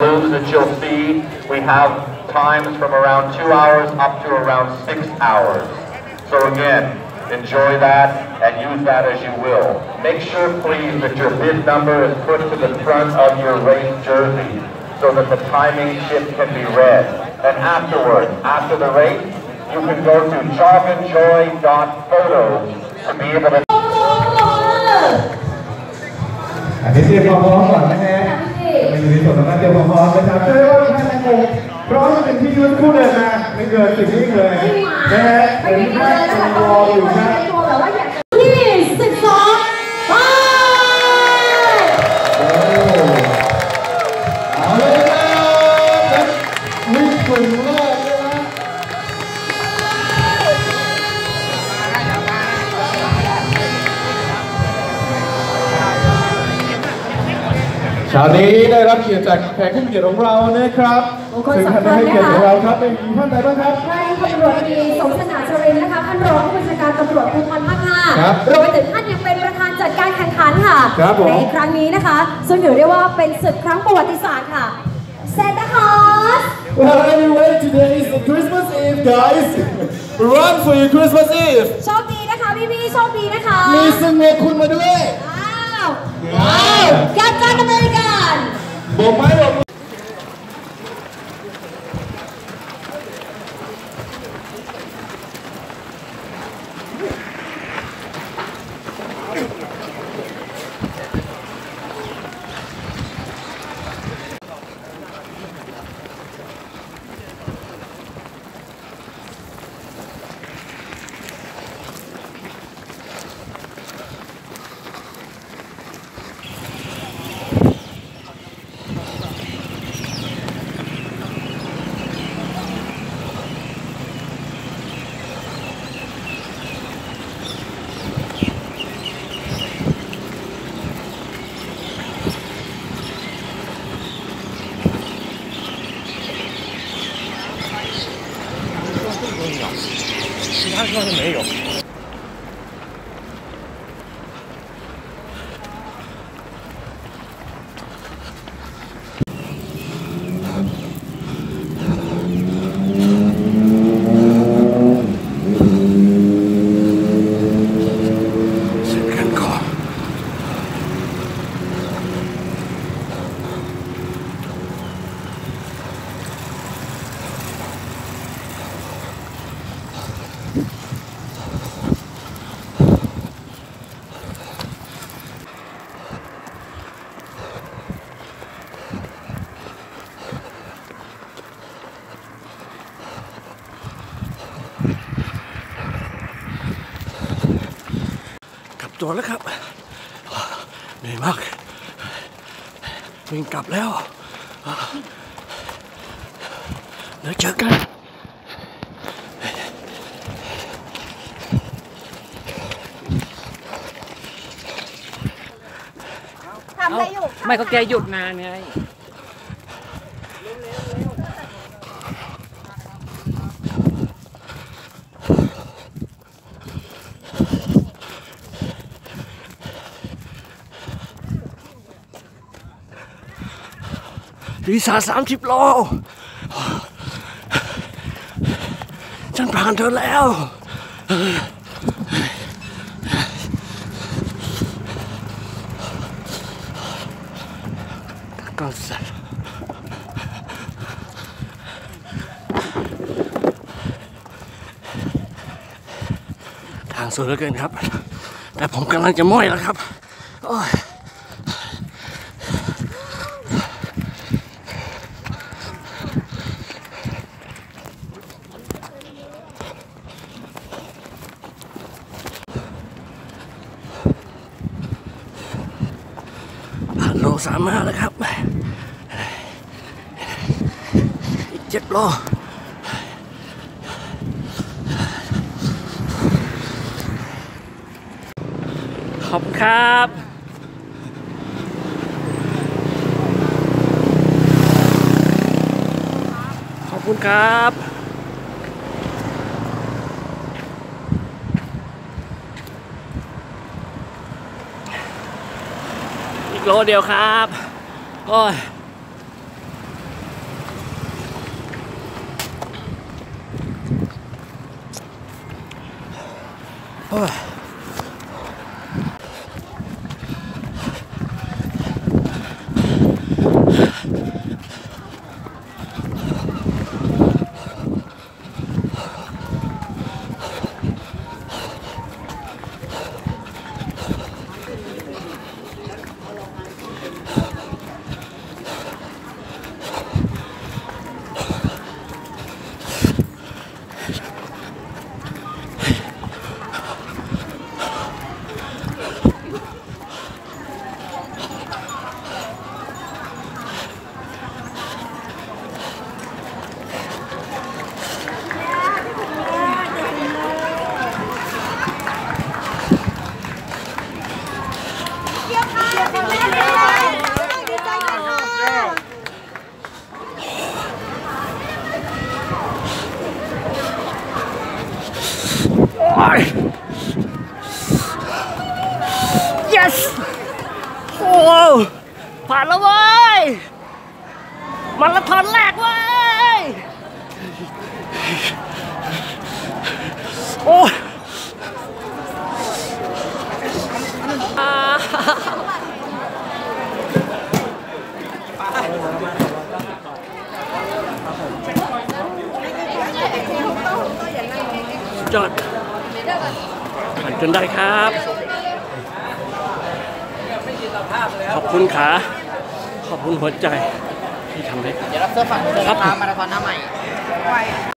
moves that you'll see, we have times from around two hours up to around six hours. So again, enjoy that and use that as you will. Make sure, please, that your bid number is put to the front of your race jersey so that the timing chip can be read. And afterwards, after the race, you can go to chalkandjoy.photos to be able to อันนี้เตรียมความพร้อมก่อนนะฮะ ในอยู่ในส่วนของการเตรียมความพร้อมนะครับเชื่อว่าท่านแตงโมพร้อมจะเป็นที่ยืนคู่เดินมาไม่เกินสิบวิเลยนะฮะไปเห็นไหนท่านเลยรออยู่ครั เช้านี้ได้รับเกียรติจากแขกผู้มีเกียรติของเรานะครับซึ่งท่านได้ให้เกียรติของเราครับเป็นท่านใดบ้างครับท่านพลตำรวจตรีสมสนาจรินนะคะท่านรองผู้บัญชาการตำรวจภูธรภาคห้าครับรวมไปถึงท่านยังเป็นประธานจัดการแข่งขันค่ะครับผมในครั้งนี้นะคะ ซึ่งถือได้ว่าเป็นศึกครั้งประวัติศาสตร์ค่ะเซนต์คอส Well, anyway, today is the Christmas Eve, guys. Run for your Christmas Eve. โชคดีนะคะพี่พี่ๆโชคดีนะคะ มีซึ่งเมคุณมาด้วย ว้าวว้ 他说他没有。 กลับตัวแล้วครับเหนื่อยมากวิ่งกลับแล้วเดี๋ยวเจอกันทำอะไรอยู่ไม่ก็แกหยุดนานไง รีสาสามสิบโลฉันผ่านเธอแล้ว ก็สัตว์ทางสวยเหลือเกินครับ แต่ผมกำลังจะม้อยแล้วครับ โอ้ย ผ่านโล สามห้าแล้วครับ อีกเจ็ดโลขอบคุณครับขอบคุณครับ โลเดียวครับ โอ้ยโอ้ย yes โอ้ผ่านแล้วเว้ยมาราธอนแรกเว้ย โอ้ยอ่าสุดยอดผ่านจนได้ครับ ขอบคุณขาขอบคุณหัวใจที่ทำให้เดี๋ยวรับเสื้อฝั่งเสื้อฟ้ามาราธอนหน้าใหม่